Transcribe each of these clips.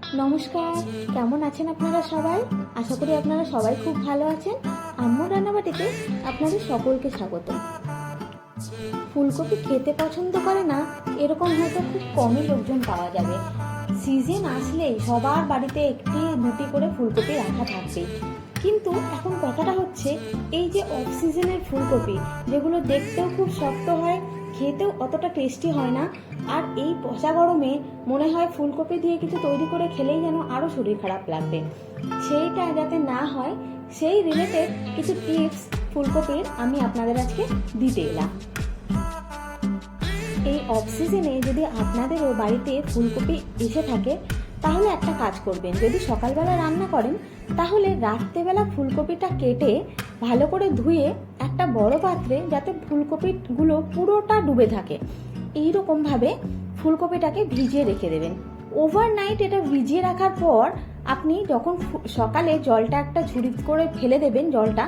নমস্কার, কেমন আছেন আপনারা সবাই? আশা করি আপনারা সবাই খুব ভালো আছেন। আম্মু রান্নাবাটিতে আপনাদের সকলকে স্বাগত ফুলকপি খেতে পছন্দ করে না, এরকম হয়তো খুব কমই লোকজন পাওয়া যাবে। সিজন আসলেই সবার বাড়িতে একটি দুটি করে ফুলকপি রাখা থাকবে কিন্তু এখন কথাটা হচ্ছে, এই যে অফ সিজনের ফুলকপি, যেগুলো দেখতেও খুব শক্ত হয় খেতেও অতটা টেস্টি হয় না। আর এই পচা গরমে মনে হয় ফুলকপি দিয়ে কিছু তৈরি করে খেলেই যেন আরও শরীর খারাপ লাগবে। সেইটা যাতে না হয়, সেই রিলেটেড কিছু টিপস ফুলকপির আমি আপনাদের আজকে দিতে এলাম। এই অফ সিজনে যদি আপনাদেরও বাড়িতে ফুলকপি এসে থাকে, তাহলে একটা কাজ করবেন। যদি সকালবেলা রান্না করেন, তাহলে রাত্রেবেলা ফুলকপিটা কেটে ভালো করে ধুয়ে একটা বড় পাত্রে যাতে ফুলকপিগুলো পুরোটা ডুবে থাকে। এইরকমভাবে ফুলকপিটাকে ভিজিয়ে রেখে দেবেন। ওভারনাইট এটা ভিজিয়ে রাখার পর আপনি যখন সকালে জলটা একটা ঝুড়ি করে ফেলে দেবেন জলটা,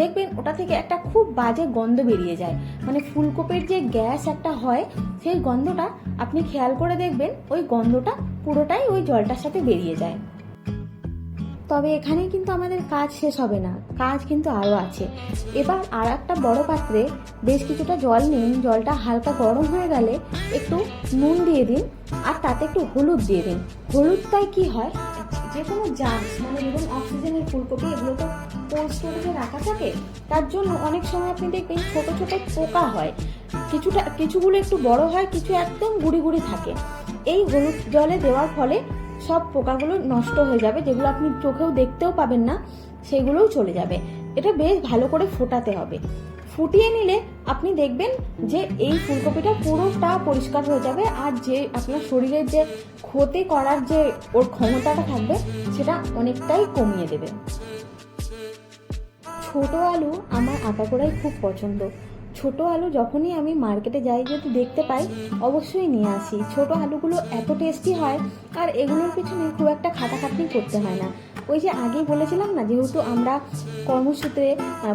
দেখবেন ওটা থেকে একটা খুব বাজে গন্ধ বেরিয়ে যায়। মানে ফুলকপির যে গ্যাস একটা হয়, সেই গন্ধটা আপনি খেয়াল করে দেখবেন ওই গন্ধটা পুরোটাই ওই জলটার সাথে বেরিয়ে যায়। তবে এখানেই কিন্তু আমাদের কাজ শেষ হবে না। কাজ কিন্তু আরও আছে। এবার আর একটা বড় পাত্রে বেশ কিছুটা জল নিন। জলটা হালকা গরম হয়ে গেলে একটু নুন দিয়ে দিন আর তাতে একটু হলুদ দিয়ে দিন। হলুদটাই কি হয়? যে কোনো জামস মানে ধরুন অক্সিজেনের ফুলকপি, এগুলো তো কোল্ড স্টোরেজে রাখা থাকে, তার জন্য অনেক সময় আপনি দেখবেন ছোট ছোট পোকা হয়। কিছুটা, কিছুগুলো একটু বড় হয়, কিছু একদম গুড়ি গুড়ি থাকে। এই হলুদ জলে দেওয়ার ফলে সব পোকাগুলো নষ্ট হয়ে যাবে, যেগুলো আপনি চোখেও দেখতেও পাবেন না, সেগুলোও চলে যাবে। এটা বেশ ভালো করে ফোটাতে হবে। ফুটিয়ে নিলে আপনি দেখবেন যে এই ফুলকপিটা পুরোটা পরিষ্কার হয়ে যাবে আর যে আপনার শরীরের যে ক্ষতি করার যে ওর ক্ষমতাটা থাকবে, সেটা অনেকটাই কমিয়ে দেবে। ছোট আলু আমার আটাগোড়াই খুব পছন্দ। ছোট আলু যখনই আমি মার্কেটে যাই যদি দেখতে পাই অবশ্যই নিয়ে আসি। ছোট আলুগুলো এত টেস্টি হয় আর এগুলোর পিছনে খুব একটা খাটাখাটনি করতে হয় না। ওই যে আগেই বলেছিলাম না যেহেতু আমরা কর্মসূত্রে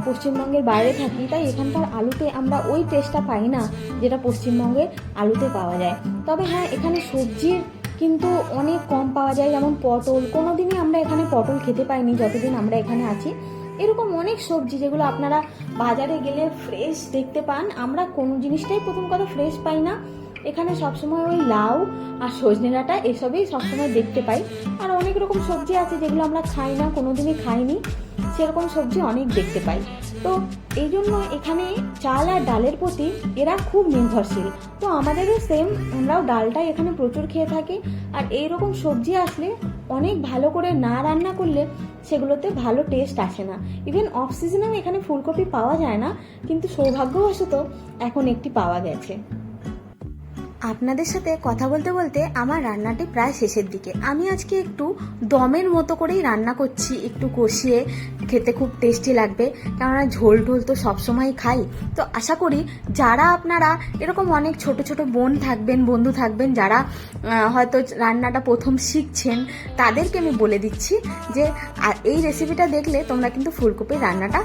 পশ্চিমবঙ্গের বাইরে থাকি তাই এখানকার আলুতে আমরা ওই টেস্টটা পাই না যেটা পশ্চিমবঙ্গের আলুতে পাওয়া যায়। তবে হ্যাঁ এখানে সবজির কিন্তু অনেক কম পাওয়া যায় যেমন পটল। কোনোদিনই আমরা এখানে পটল খেতে পাইনি যতদিন আমরা এখানে আছি। এরকম অনেক সবজি যেগুলো আপনারা বাজারে গেলে ফ্রেশ দেখতে পান। আমরা কোনো জিনিসটাই প্রথম কথা ফ্রেশ পাই না। এখানে সবসময় ওই লাউ আর সজনে ডাঁটা এসবই সবসময় দেখতে পাই। আর অনেক রকম সবজি আছে যেগুলো আমরা খাই না, কোনোদিনই খাইনি। সেরকম সবজি অনেক দেখতে পাই। তো এই জন্য এখানে চাল আর ডালের প্রতি এরা খুব নির্ভরশীল। তো আমাদেরও সেম আমরাও ডালটাই এখানে প্রচুর খেয়ে থাকি। আর এই রকম সবজি আসলে অনেক ভালো করে না রান্না করলে সেগুলোতে ভালো টেস্ট আসে না। ইভেন অফ সিজনেও এখানে ফুলকপি পাওয়া যায় না, কিন্তু সৌভাগ্যবশত এখন একটি পাওয়া গেছে। আপনাদের সাথে কথা বলতে বলতে আমার রান্নাটি প্রায় শেষের দিকে। আমি আজকে একটু দমের মতো করেই রান্না করছি, একটু কষিয়ে। খেতে খুব টেস্টি লাগবে, কেননা ঝোল টোল তো সবসময় খাই। তো আশা করি যারা আপনারা এরকম অনেক ছোট ছোট বোন থাকবেন, বন্ধু থাকবেন, যারা হয়তো রান্নাটা প্রথম শিখছেন, তাদেরকে আমি বলে দিচ্ছি যে এই রেসিপিটা দেখলে তোমরা কিন্তু ফুলকপির রান্নাটা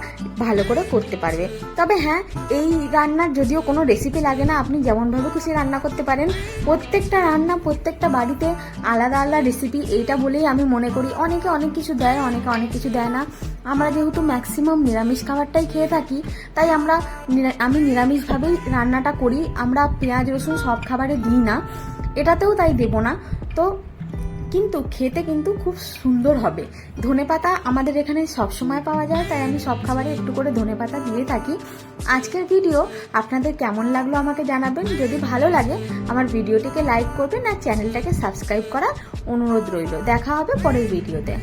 ভালো করে করতে পারবে। তবে হ্যাঁ এই রান্নার যদিও কোনো রেসিপি লাগে না, আপনি যেমনভাবে খুশি রান্না করতে পারেন। প্রত্যেকটা রান্না, প্রত্যেকটা বাড়িতে আলাদা আলাদা রেসিপি এইটা বলেই আমি মনে করি। অনেকে অনেক কিছু দেয়, অনেকে অনেক কিছু দেয় না। আমরা যেহেতু ম্যাক্সিমাম নিরামিষ খাবারটাই খেয়ে থাকি, তাই আমরা আমি নিরামিষভাবেই রান্নাটা করি। আমরা পেঁয়াজ, রসুন সব খাবারে দিই না। এটাতেও তাই দেব না। তো কিন্তু খেতে কিন্তু খুব সুন্দর হবে। ধনে পাতা আমাদের এখানে সবসময় পাওয়া যায়, তাই আমি সব খাবারে একটু করে ধনে পাতা দিয়ে থাকি। আজকের ভিডিও আপনাদের কেমন লাগল আমাকে জানাবেন। যদি ভালো লাগে, আমার ভিডিওটিকে লাইক করবেন আর চ্যানেলটাকে সাবস্ক্রাইব করার অনুরোধ রইল। দেখা হবে পরের ভিডিওতে।